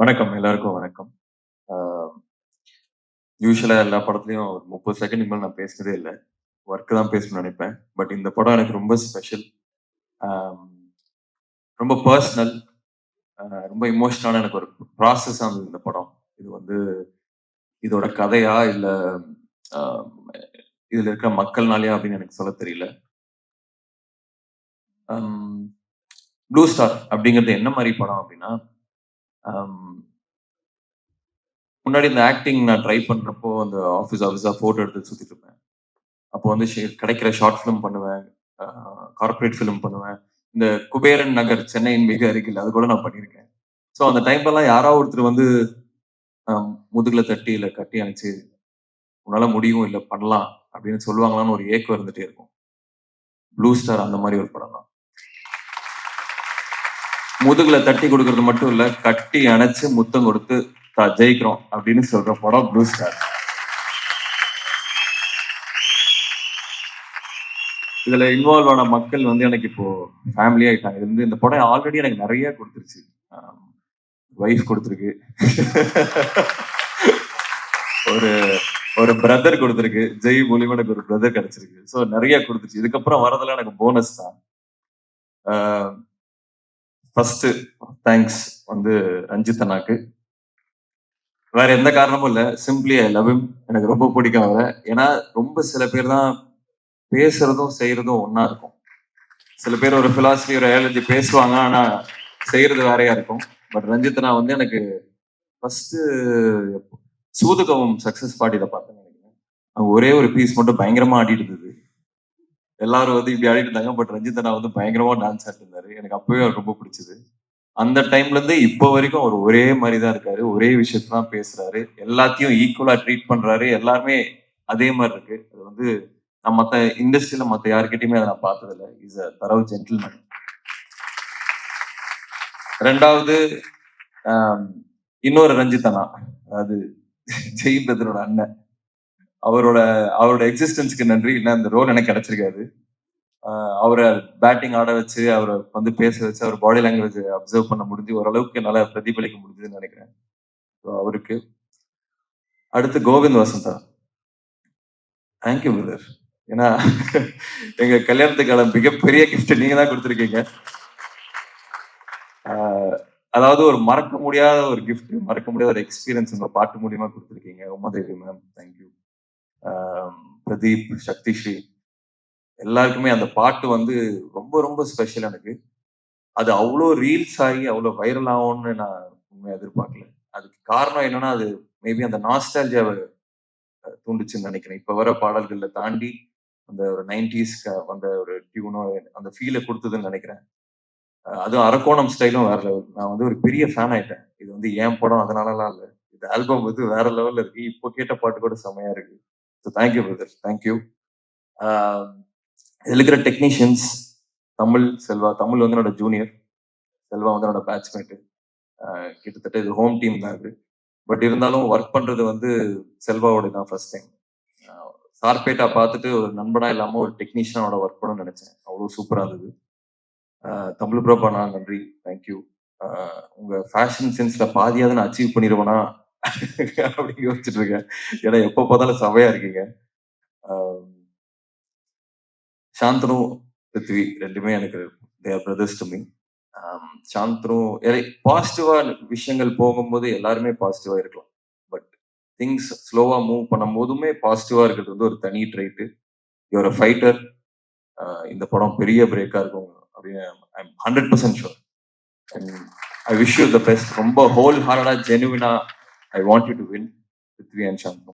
வணக்கம் எல்லாருக்கும் வணக்கம். யூஸ்வலாக எல்லா படத்துலையும் ஒரு முப்பது செகண்ட் மேலே நான் பேசுனதே இல்லை. ஒர்க்கு தான் பேசணும்னு நினைப்பேன். பட் இந்த படம் எனக்கு ரொம்ப ஸ்பெஷல் ரொம்ப பர்சனல் ரொம்ப இமோஷனலான எனக்கு ஒரு ப்ராசஸ் இருந்தது இந்த படம். இது வந்து இதோட கதையா இல்லை இதில் இருக்கிற மக்கள்னாலயா அப்படின்னு எனக்கு சொல்ல தெரியல. ப்ளூ ஸ்டார் அப்படிங்கிறது என்ன மாதிரி படம் அப்படின்னா முன்னாடி இந்த ஆக்டிங் நான் ட்ரை பண்றப்போ அந்த ஆஃபீஸ் ஆஃபீஸாக ஃபோட்டோ எடுத்து சுத்திட்டு இருப்பேன் அப்போ வந்து கிடைக்கிற ஷார்ட் ஃபிலிம் பண்ணுவேன் கார்ப்பரேட் ஃபிலிம் பண்ணுவேன். இந்த குபேரன் நகர் சென்னையின் மிக அருகில் அது கூட நான் பண்ணியிருக்கேன் ஸோ அந்த டைம்லலாம் யாராவது ஒருத்தர் வந்து முதுகில் தட்டி இல்லை கட்டி அணைச்சு உன்னால முடியும் இல்லை பண்ணலாம் அப்படின்னு சொல்லுவாங்களான்னு ஒரு ஏக்கம் இருந்துகிட்டே இருக்கும். ப்ளூ ஸ்டார் அந்த மாதிரி ஒரு படம் தான். முதுகுல தட்டி கொடுக்கறது மட்டும் இல்ல கட்டி அணைச்சு முத்தம் கொடுத்து ஜெயிக்கிறோம் அப்படின்னு சொல்ற படம் ப்ளூ ஸ்டார் இதுல இன்வால்வ் ஆன மக்கள் வந்து எனக்கு இப்போ ஃபேமிலி ஆயிட்டாங்க இது வந்து இந்த படம் ஆல்ரெடி எனக்கு நிறைய கொடுத்துருச்சு. ஒய்ஃப் கொடுத்துருக்கு. ஒரு ஒரு பிரதர் கொடுத்துருக்கு. ஜெய் மூலியமா எனக்கு ஒரு பிரதர் கிடைச்சிருக்கு. ஸோ நிறைய கொடுத்துருச்சு. இதுக்கப்புறம் வரதெல்லாம் எனக்கு போனஸ் தான். ஃபர்ஸ்ட் தேங்க்ஸ் வந்து ரஞ்சித் அண்ணாக்கு. வேற எந்த காரணமும் இல்லை. சிம்பிளி ஐ லவ் எனக்கு ரொம்ப பிடிக்கும் அவரை. ஏன்னா ரொம்ப சில பேர் தான் பேசுறதும் செய்யறதும் ஒன்னா இருக்கும். சில பேர் ஒரு பிலாசபி ஒரு ஐயாலஜி பேசுவாங்க ஆனா செய்யறது வேறையா இருக்கும். பட் ரஞ்சித் அண்ணா வந்து எனக்கு ஃபர்ஸ்ட் சூதுகவும் சக்சஸ் பார்ட்டியில பார்த்தேன் நினைக்கிறேன். அங்க ஒரே ஒரு பீஸ் மட்டும் பயங்கரமா ஆடிட்டு இருந்தது. எல்லாரும் வந்து இப்படி ஆடிட்டு இருந்தாங்க பட் ரஞ்சித் அண்ணா வந்து பயங்கரமா டான்ஸ் ஆடிட்டு இருந்தாரு எனக்கு அப்பவே அவர் ரொம்ப பிடிச்சது. அந்த டைம்ல இருந்து இப்போ வரைக்கும் அவர் ஒரே மாதிரி தான் இருக்காரு. ஒரே விஷயத்தான் பேசுறாரு. எல்லாத்தையும் ஈக்குவலா ட்ரீட் பண்றாரு. எல்லாருமே அதே மாதிரி இருக்கு. அது வந்து நான் மத்த இண்டஸ்ட்ரியில மத்த யாருக்கிட்டையுமே அதை நான் பார்த்ததில்ல. இஸ் அ தரவு ஜென்டில்மேன் ரெண்டாவது இன்னொரு ரஞ்சித் அண்ணா. அதாவது ஜெய் அண்ணன். அவரோட அவரோட எக்ஸிஸ்டன்ஸ்க்கு நன்றி. இல்லை அந்த ரோல் எனக்கு கிடைச்சிருக்காது. அவரை பேட்டிங் ஆட வச்சு அவரை வந்து பேச வச்சு அவர் பாடி லாங்குவேஜ் அப்சர்வ் பண்ண முடிஞ்சு ஓரளவுக்கு நல்லா பிரதிபலிக்க முடிஞ்சதுன்னு நினைக்கிறேன். ஸோ அவருக்கு. அடுத்து கோவிந்த் வசந்தா. தேங்க்யூ பிரதர் ஏன்னா எங்க கல்யாணத்துக்கான மிகப்பெரிய கிஃப்ட் நீங்க தான் கொடுத்துருக்கீங்க அதாவது ஒரு மறக்க முடியாத ஒரு கிஃப்ட் மறக்க முடியாத ஒரு எக்ஸ்பீரியன்ஸ் உங்க பாட்டு மூலியமா கொடுத்துருக்கீங்க. Umadevi ma'am thank you Pradeep Sakthisree. எல்லாருக்குமே அந்த பாட்டு வந்து ரொம்ப ரொம்ப ஸ்பெஷல் எனக்கு. அது அவ்வளோ ரீல்ஸ் ஆகி அவ்வளோ வைரல் ஆகும்னு நான் உண்மையை எதிர்பார்க்கல. அதுக்கு காரணம் என்னன்னா அது மேபி அந்த நாஸ்டாலஜியாவை தூண்டுச்சுன்னு நினைக்கிறேன். இப்போ வர பாடல்களை தாண்டி அந்த ஒரு நைன்டிஸ்க்கு அந்த ஒரு டியூனோ அந்த ஃபீலை கொடுத்ததுன்னு நினைக்கிறேன். அதுவும் அரக்கோணம் ஸ்டைலும் வேற லெவல் நான் வந்து ஒரு பெரிய ஃபேன் ஆயிட்டேன். இது வந்து ஏன் படம் அதனாலலாம் இல்லை. இந்த ஆல்பம் வந்து வேற லெவல்ல இருக்கு. இப்போ கேட்ட பாட்டு கூட செமையா இருக்கு. ஸோ தேங்க்யூ பிரதர் தேங்க்யூ இதில் இருக்கிற டெக்னீஷியன்ஸ் தமிழ் செல்வா தமிழ் வந்து என்னோட ஜூனியர் செல்வா வந்து என்னோட பேட்ச்மேட்டு கிட்டத்தட்ட இது ஹோம் டீம் தான் இது. பட் இருந்தாலும் ஒர்க் பண்ணுறது வந்து செல்வாவோட தான் ஃபர்ஸ்ட் டைம் சார்பேட்டா பார்த்துட்டு ஒரு நண்பனா இல்லாமல் ஒரு டெக்னீஷியனோட ஒர்க் பண்ணணும்னு நினைச்சேன். அவ்வளோ சூப்பராக இருந்தது. தமிழ் ப்ரோப்பா நான் நன்றி. தேங்க்யூ உங்கள் ஃபேஷன் சென்ஸில் பாதியாவது நான் அச்சீவ் பண்ணிடுவேனா அப்படின்னு யோசிச்சுட்டு இருக்கேன் ஏன்னா எப்போ பார்த்தாலும் சபையா இருக்கீங்க. சாந்தனு பிருத்வி ரெண்டுமே எனக்கு their brothers to me Shanthanu பாசிட்டிவா விஷயங்கள் போகும்போது எல்லாருமே பாசிட்டிவா இருக்கலாம். பட் திங்ஸ் ஸ்லோவா மூவ் பண்ணும் போதுமே பாசிட்டிவா இருக்கிறது வந்து ஒரு தனி ட்ரைட்டு யுவர் அ ஃபைட்டர் இந்த படம் பெரிய பிரேக்கா இருக்கும் அப்படின்னு I'm hundred percent sure I wish you the best ரொம்ப ஹோல் ஹார்டா ஜெனுவினா I want you to win, Prithvi and Shantanu.